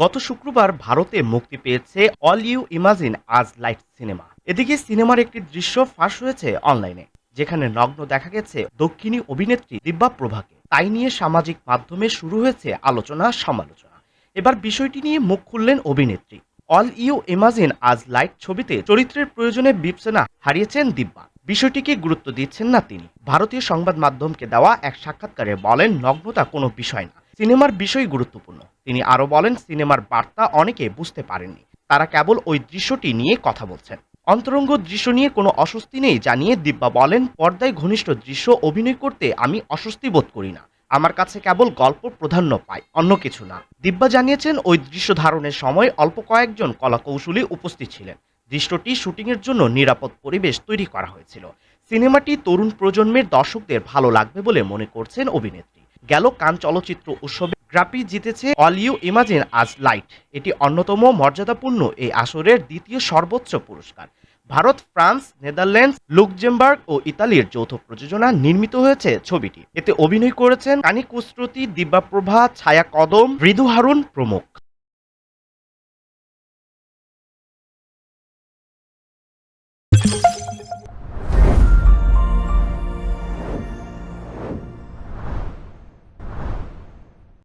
গত শুক্রবার ভারতে মুক্তি পেয়েছে all you imagine as light cinema. এদিকে সিনেমার একটি দৃশ্য ফাঁস হয়েছে অনলাইনে, যেখানে নগ্ন দেখা গেছে দক্ষিণী অভিনেত্রী দিব্যা প্রভাকে। তাই নিয়ে সামাজিক মাধ্যমে শুরু হয়েছে আলোচনা, সমালোচনা। এবার বিষয়টি নিয়ে মুখ খুললেন অভিনেত্রী। All you imagine as light ছবিতে চরিত্রের প্রয়োজনে বিপসেনা হারিয়েছেন দিব্যা। বিষয়টিকে গুরুত্ব দিচ্ছেন না তিনি। ভারতীয় সংবাদ মাধ্যমকে দেওয়া এক সাক্ষাৎকারে বলেন, নগ্নতা কোনো বিষয় না। সিনেমার বিষয় গুরুত্বপূর্ণ। তিনি আরও বলেন, সিনেমার বার্তা অনেকে বুঝতে পারেননি। তারা কেবল ওই দৃশ্যটি নিয়ে কথা বলছেন। অন্তরঙ্গ দৃশ্য নিয়ে কোনো অস্বস্তি নেই জানিয়ে দিব্যা বলেন, পর্দায় ঘনিষ্ঠ দৃশ্য অভিনয় করতে আমি অস্বস্তি বোধ করি না। আমার কাছে কেবল গল্প প্রাধান্য পায় অন্য কিছু না। দিব্যা জানিয়েছেন, ওই দৃশ্য ধারণের সময় অল্প কয়েকজন কলাকৌশলী উপস্থিত ছিলেন। দৃশ্যটি শুটিংয়ের জন্য নিরাপদ পরিবেশ তৈরি করা হয়েছিল। সিনেমাটি তরুণ প্রজন্মের দর্শকদের ভালো লাগবে বলে মনে করছেন অভিনেত্রী। গেল কান চলচ্চিত্র উৎসবে। গ্রাপি জিতেছে all you imagine as light. এটি অন্যতম মর্যাদাপূর্ণ এই আসরের দ্বিতীয় সর্বোচ্চ পুরস্কার। ভারত, ফ্রান্স, নেদারল্যান্ডস লুকজেমবার্গ ও ইতালির যৌথ প্রযোজনা নির্মিত হয়েছে ছবিটি। এতে অভিনয় করেছেন কানি কুশ্রুতি দিব্যাপ্রভা ছায়া কদম মৃদু হারুন প্রমুখ।